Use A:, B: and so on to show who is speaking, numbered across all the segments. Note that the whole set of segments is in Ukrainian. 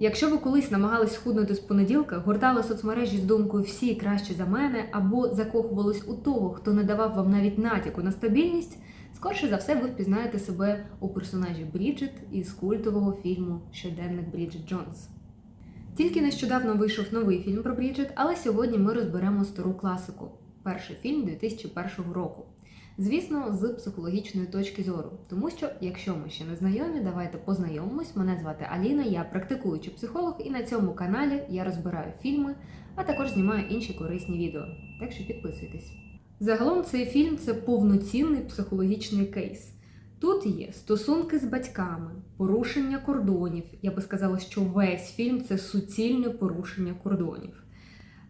A: Якщо ви колись намагались схуднути з понеділка, гортали соцмережі з думкою всі краще за мене, або закохувались у того, хто не давав вам навіть натяку на стабільність, скорше за все ви впізнаєте себе у персонажі Бріджит із культового фільму Щоденник Бріджит Джонс. Тільки нещодавно вийшов новий фільм про Бріджит, але сьогодні ми розберемо стару класику перший фільм 2001 року. Звісно, з психологічної точки зору, тому що, якщо ми ще не знайомі, давайте познайомимось. Мене звати Аліна, я практикуючий психолог, і на цьому каналі я розбираю фільми, а також знімаю інші корисні відео. Так що підписуйтесь. Загалом цей фільм це повноцінний психологічний кейс. Тут є стосунки з батьками, порушення кордонів. Я би сказала, що весь фільм це суцільне порушення кордонів,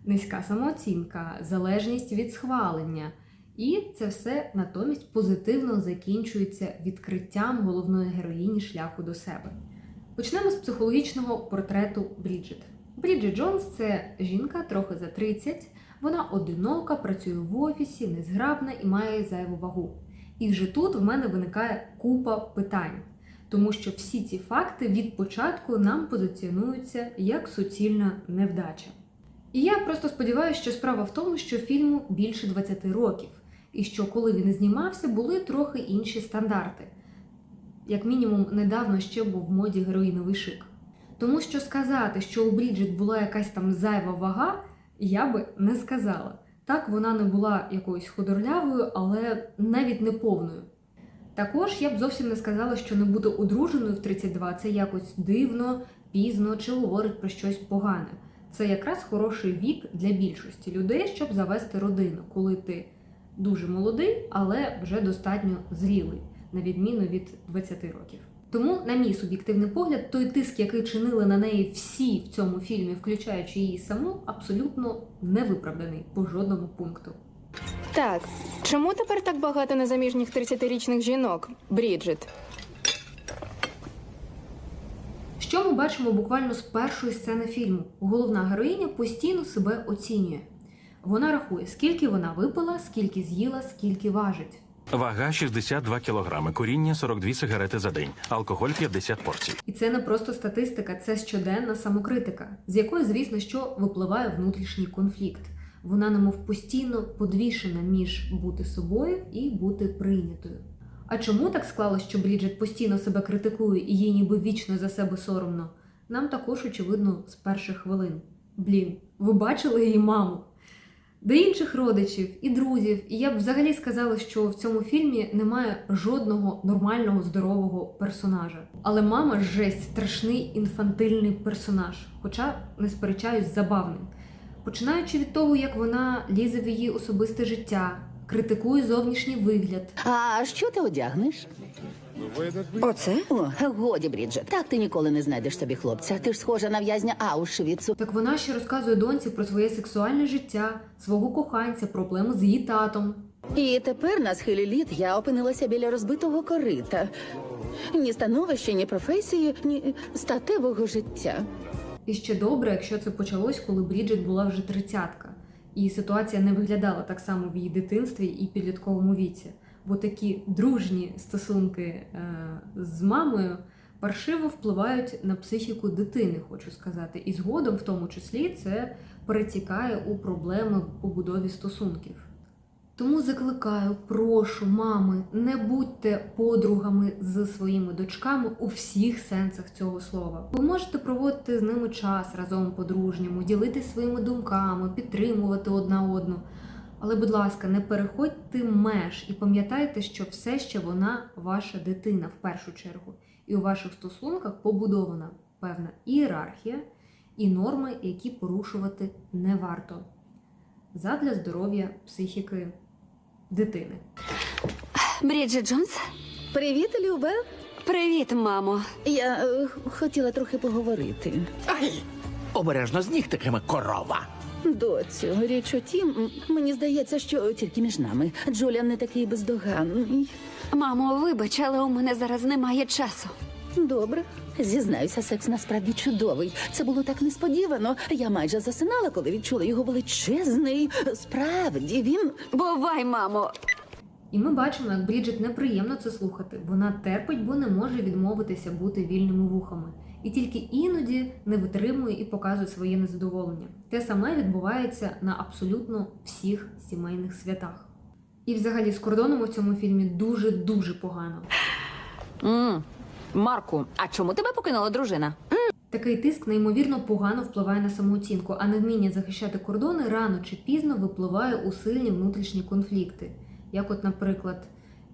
A: низька самооцінка, залежність від схвалення. І це все натомість позитивно закінчується відкриттям головної героїні шляху до себе. Почнемо з психологічного портрету Бріджит. Бріджит Джонс це жінка трохи за 30. Вона одинока, працює в офісі, незграбна і має зайву вагу. І вже тут в мене виникає купа питань, тому що всі ці факти від початку нам позиціонуються як суцільна невдача. І я просто сподіваюся, що справа в тому, що фільму більше 20 років, і що коли він знімався, були трохи інші стандарти. Як мінімум, недавно ще був в моді героїновий шик. Тому що сказати, що у Бріджит була якась там зайва вага, я би не сказала. Так, вона не була якоюсь худорлявою, але навіть не повною. Також я б зовсім не сказала, що не бути одруженою в 32 це якось дивно, пізно чи говорить про щось погане. Це якраз хороший вік для більшості людей, щоб завести родину, коли ти дуже молодий, але вже достатньо зрілий, на відміну від 20 років. Тому, на мій суб'єктивний погляд, той тиск, який чинили на неї всі в цьому фільмі, включаючи її саму, абсолютно невиправданий по жодному пункту.
B: Так, чому тепер так багато незаміжніх 30-річних жінок, Бріджит?
A: Що ми бачимо буквально з першої сцени фільму? Головна героїня постійно себе оцінює. Вона рахує, скільки вона випила, скільки з'їла, скільки важить.
C: Вага 62 кілограми, куріння 42 сигарети за день, алкоголь 50 порцій.
A: І це не просто статистика, це щоденна самокритика, з якої, звісно, що випливає внутрішній конфлікт. Вона немов постійно подвішена між бути собою і бути прийнятою. А чому так склалось, що Бріджит постійно себе критикує і їй ніби вічно за себе соромно? Нам також очевидно з перших хвилин. Блін, ви бачили її маму? До інших родичів і друзів, і я б взагалі сказала, що в цьому фільмі немає жодного нормального здорового персонажа. Але мама жесть страшний інфантильний персонаж, хоча не сперечаюсь, забавний. Починаючи від того, як вона лізе в її особисте життя, критикує зовнішній вигляд,
D: А що ти одягнеш?
E: Оце?
D: О, годі, Бріджет. Так ти ніколи не знайдеш собі хлопця. Ти ж схожа на в'язня Аушвіцу.
A: Так вона ще розказує доньці про своє сексуальне життя, свого коханця, проблеми з її татом.
D: І тепер на схилі літ я опинилася біля розбитого корита. Ні становища, ні професії, ні статевого життя.
A: І ще добре, якщо це почалось, коли Бріджит була вже тридцятка, і ситуація не виглядала так само в її дитинстві і підлітковому віці. Бо такі дружні стосунки е, з мамою паршиво впливають на психіку дитини, хочу сказати. І згодом, в тому числі, це перетікає у проблеми в побудові стосунків. Тому закликаю, прошу, мами, не будьте подругами з своїми дочками у всіх сенсах цього слова. Ви можете проводити з ними час разом по-дружньому, ділитися своїми думками, підтримувати одна одну. Але, будь ласка, не переходьте меж і пам'ятайте, що все ще вона ваша дитина в першу чергу. І у ваших стосунках побудована певна ієрархія і норми, які порушувати не варто задля здоров'я психіки дитини.
E: Бріджит Джонс?
D: Привіт, Любе.
E: Привіт, мамо.
D: Я е, хотіла трохи поговорити.
F: Ай! Обережно з нігтиками корова.
D: Доцю, річ у тім, мені здається, що тільки між нами. Джуліан не такий бездоганний.
E: Мамо, вибач, але у мене зараз немає часу.
D: Добре. Зізнаюся, секс насправді чудовий. Це було так несподівано. Я майже засинала, коли відчула його величезний. Справді він.
E: Бувай, мамо.
A: І ми бачимо, як Бріджит неприємно це слухати. Вона терпить, бо не може відмовитися бути вільними вухами. І тільки іноді не витримує і показує своє незадоволення. Те саме відбувається на абсолютно всіх сімейних святах. І взагалі з кордоном у цьому фільмі дуже дуже погано.
G: М, Марку, а чому тебе покинула дружина?
A: Такий тиск неймовірно погано впливає на самооцінку, а невміння захищати кордони рано чи пізно випливає у сильні внутрішні конфлікти. Як, от, наприклад,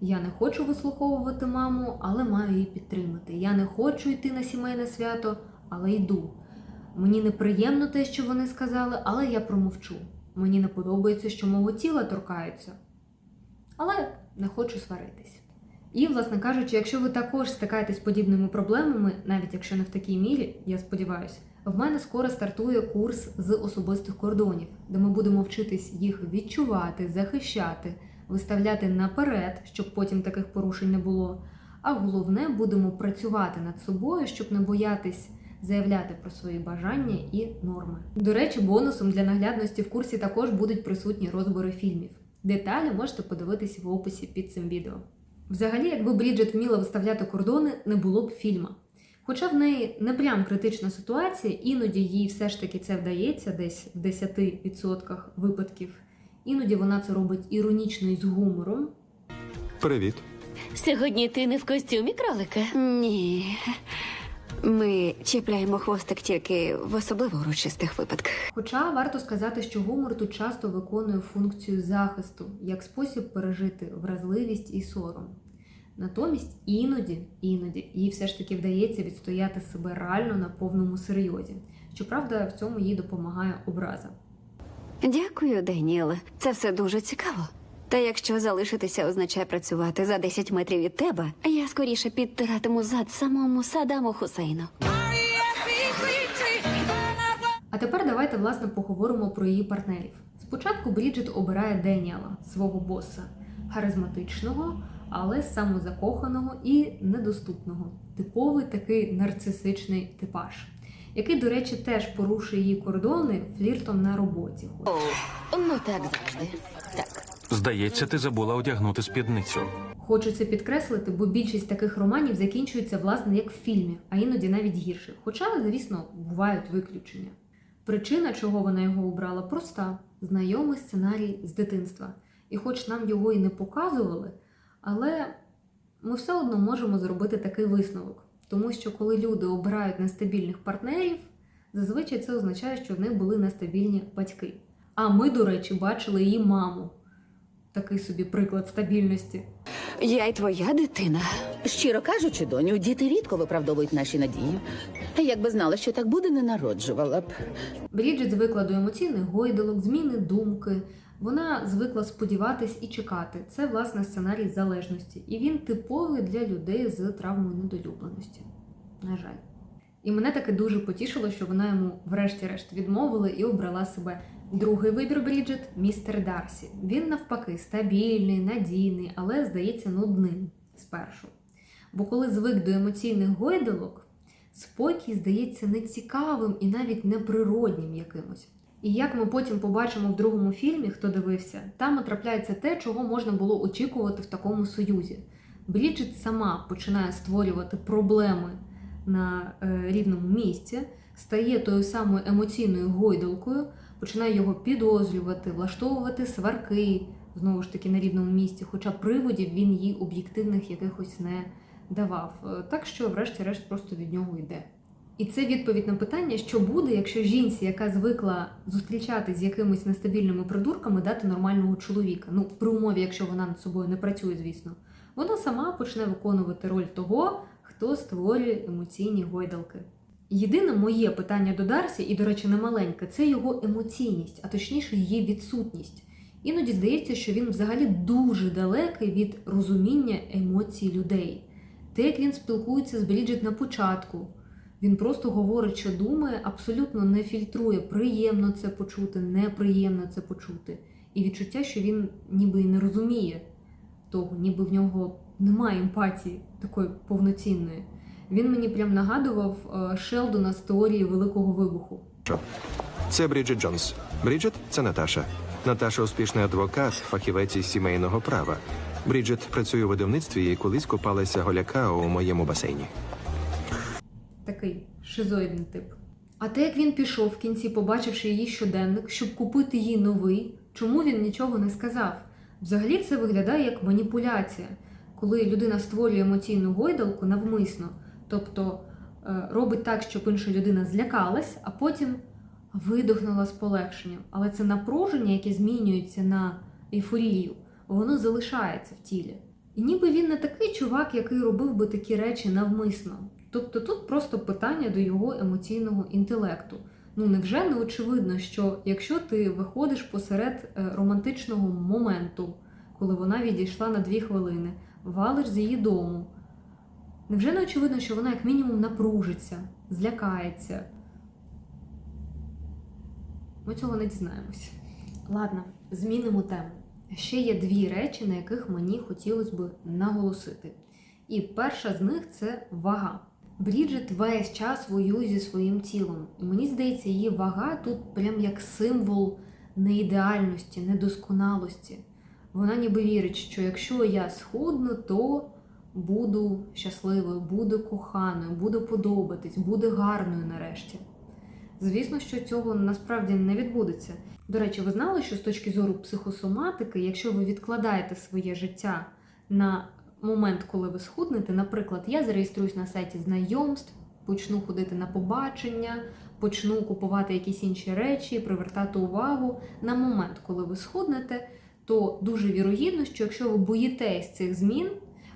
A: я не хочу вислуховувати маму, але маю її підтримати. Я не хочу йти на сімейне свято, але йду. Мені неприємно те, що вони сказали, але я промовчу. Мені не подобається, що мого тіла торкаються, але не хочу сваритись. І, власне кажучи, якщо ви також стикаєтесь з подібними проблемами, навіть якщо не в такій мірі, я сподіваюся, в мене скоро стартує курс з особистих кордонів, де ми будемо вчитись їх відчувати, захищати, виставляти наперед, щоб потім таких порушень не було. А головне, будемо працювати над собою, щоб не боятись заявляти про свої бажання і норми. До речі, бонусом для наглядності в курсі також будуть присутні розбори фільмів. Деталі можете подивитись в описі під цим відео. Взагалі, якби Бріджит вміла виставляти кордони, не було б фільма. Хоча в неї не прям критична ситуація, іноді їй все ж таки це вдається десь в 10% випадків. Іноді вона це робить іронічно і з гумором.
H: Привіт.
I: Сьогодні ти не в костюмі кролика.
E: Ні. Ми чіпляємо хвостик тільки в особливо урочистих випадках.
A: Хоча варто сказати, що гумор тут часто виконує функцію захисту як спосіб пережити вразливість і сором. Натомість іноді, іноді їй все ж таки вдається відстояти себе реально на повному серйозі. Щоправда, в цьому їй допомагає образа.
E: Дякую, Деніеле. Це все дуже цікаво. Та якщо залишитися означає працювати за 10 метрів від тебе, я скоріше підтиратиму зад самому Садаму Хусейну.
A: А тепер давайте власне поговоримо про її партнерів. Спочатку Бріджит обирає Деніела, свого боса, харизматичного, але самозакоханого і недоступного. Типовий такий нарцисичний типаж, який, до речі, теж порушує її кордони фліртом на роботі.
I: Ну так завжди. Так.
C: Здається, ти забула одягнути спідницю.
A: Хочу це підкреслити, бо більшість таких романів закінчується власне як в фільмі, а іноді навіть гірше. Хоча, звісно, бувають виключення. Причина, чого вона його обрала, проста: знайомий сценарій з дитинства. І хоч нам його і не показували, але ми все одно можемо зробити такий висновок. Тому що коли люди обирають нестабільних партнерів, зазвичай це означає, що в них були нестабільні батьки. А ми, до речі, бачили її маму. Такий собі приклад стабільності.
E: Я й твоя дитина.
D: Щиро кажучи, доню, діти рідко виправдовують наші надії. Якби знала, що так буде, не народжувала б.
A: Бріджит звикла до емоційних гойдалок, зміни думки. Вона звикла сподіватись і чекати. Це власне сценарій залежності, і він типовий для людей з травмою недолюбленості. На жаль. І мене таки дуже потішило, що вона йому врешті-решт відмовила і обрала себе. Другий вибір Бріджит містер Дарсі. Він навпаки стабільний, надійний, але здається нудним спершу. Бо коли звик до емоційних гойдалок, спокій здається нецікавим і навіть неприроднім якимось. І як ми потім побачимо в другому фільмі, хто дивився, там трапляється те, чого можна було очікувати в такому союзі. Бріджит сама починає створювати проблеми на е, рівному місці, стає тою самою емоційною гойдалкою, починає його підозрювати, влаштовувати сварки знову ж таки на рівному місці, хоча приводів він їй об'єктивних якихось не давав. Е, Так що, врешті-решт, просто від нього йде. І це відповідь на питання, що буде, якщо жінці, яка звикла зустрічатись з якимись нестабільними придурками, дати нормального чоловіка. Ну, при умові, якщо вона над собою не працює, звісно, вона сама почне виконувати роль того, хто створює емоційні гойдалки. Єдине моє питання до Дарсі, і, до речі, не маленьке, це його емоційність, а точніше її відсутність. Іноді здається, що він взагалі дуже далекий від розуміння емоцій людей. Те, як він спілкується з Бріджит на початку, він просто говорить, що думає, абсолютно не фільтрує, приємно це почути, неприємно це почути. І відчуття, що він ніби і не розуміє того, ніби в нього немає емпатії такої повноцінної. Він мені прям нагадував е, Шелдона з теорії Великого вибуху.
H: Це Бріджит Джонс. Бріджит це Наташа. Наташа успішний адвокат, фахівець із сімейного права. Бріджит працює у видавництві і колись купалася голяка у моєму басейні.
A: Такий шизоїдний тип. А те, як він пішов в кінці, побачивши її щоденник, щоб купити їй новий, чому він нічого не сказав? Взагалі це виглядає як маніпуляція, коли людина створює емоційну гойдалку навмисно, тобто е, робить так, щоб інша людина злякалась, а потім видохнула з полегшенням. Але це напруження, яке змінюється на ейфорію, воно залишається в тілі. І ніби він не такий чувак, який робив би такі речі навмисно. Тобто тут просто питання до його емоційного інтелекту. Ну невже не очевидно, що якщо ти виходиш посеред е, романтичного моменту, коли вона відійшла на дві хвилини, валиш з її дому, невже не очевидно, що вона як мінімум напружиться, злякається? Ми цього не дізнаємося. Ладно, змінимо тему. Ще є дві речі, на яких мені хотілося б наголосити. І перша з них це вага. Бріджит весь час воює зі своїм тілом. І мені здається, її вага тут прям як символ неідеальності, недосконалості. Вона ніби вірить, що якщо я схудну, то буду щасливою, буду коханою, буду подобатись, буду гарною нарешті. Звісно, що цього насправді не відбудеться. До речі, ви знали, що з точки зору психосоматики, якщо ви відкладаєте своє життя на момент, коли ви схуднете, наприклад, я зареєструюсь на сайті знайомств, почну ходити на побачення, почну купувати якісь інші речі, привертати увагу на момент, коли ви схуднете, то дуже вірогідно, що якщо ви боїтесь цих змін,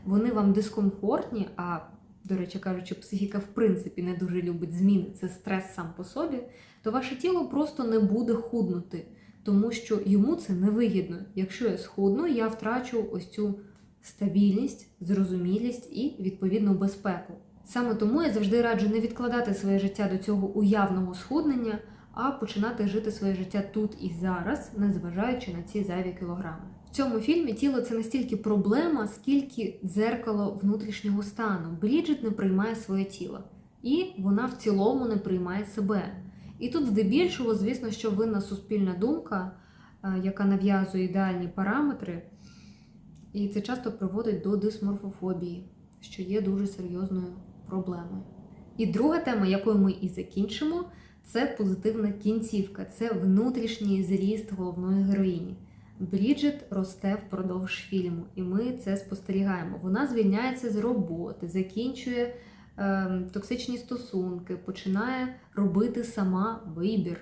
A: вони вам дискомфортні, а до речі кажучи, психіка в принципі не дуже любить зміни, це стрес сам по собі, то ваше тіло просто не буде худнути, тому що йому це невигідно. Якщо я схудну, я втрачу ось цю стабільність, зрозумілість і відповідну безпеку. Саме тому я завжди раджу не відкладати своє життя до цього уявного схуднення, а починати жити своє життя тут і зараз, незважаючи на ці зайві кілограми. В цьому фільмі тіло це не стільки проблема, скільки дзеркало внутрішнього стану. Бріджит не приймає своє тіло, і вона в цілому не приймає себе. І тут, здебільшого, звісно, що винна суспільна думка, е, яка нав'язує ідеальні параметри, і це часто приводить до дисморфофобії, що є дуже серйозною проблемою. І друга тема, якою ми і закінчимо, це позитивна кінцівка, це внутрішній зріст головної героїні. Бріджит росте впродовж фільму, і ми це спостерігаємо. Вона звільняється з роботи, закінчує е, токсичні стосунки, починає робити сама вибір.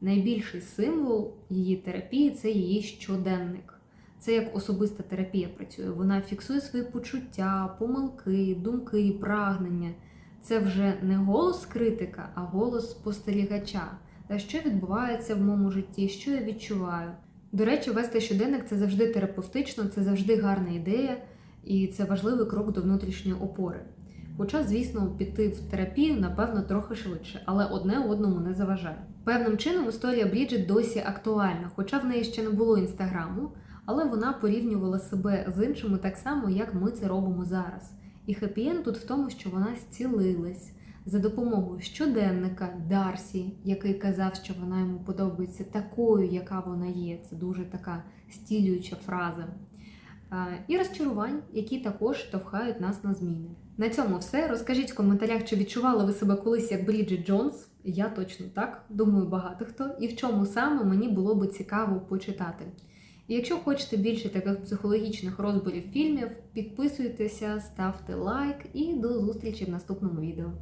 A: Найбільший символ її терапії це її щоденник. Це як особиста терапія працює. Вона фіксує свої почуття, помилки, думки, прагнення. Це вже не голос критика, а голос спостерігача. Та що відбувається в моєму житті, що я відчуваю. До речі, вести щоденник це завжди терапевтично, це завжди гарна ідея, і це важливий крок до внутрішньої опори. Хоча, звісно, піти в терапію, напевно, трохи швидше, але одне одному не заважає. Певним чином історія Бріджит досі актуальна, хоча в неї ще не було інстаграму, але вона порівнювала себе з іншими так само, як ми це робимо зараз. І хеппі-енд тут в тому, що вона зцілилась за допомогою щоденника Дарсі, який казав, що вона йому подобається такою, яка вона є. Це дуже така стілююча фраза. І розчарувань, які також штовхають нас на зміни. На цьому все. Розкажіть в коментарях, чи відчували ви себе колись як Бріджит Джонс. Я точно так, думаю, багато хто. І в чому саме мені було би цікаво почитати. І якщо хочете більше таких психологічних розборів фільмів, підписуйтеся, ставте лайк і до зустрічі в наступному відео.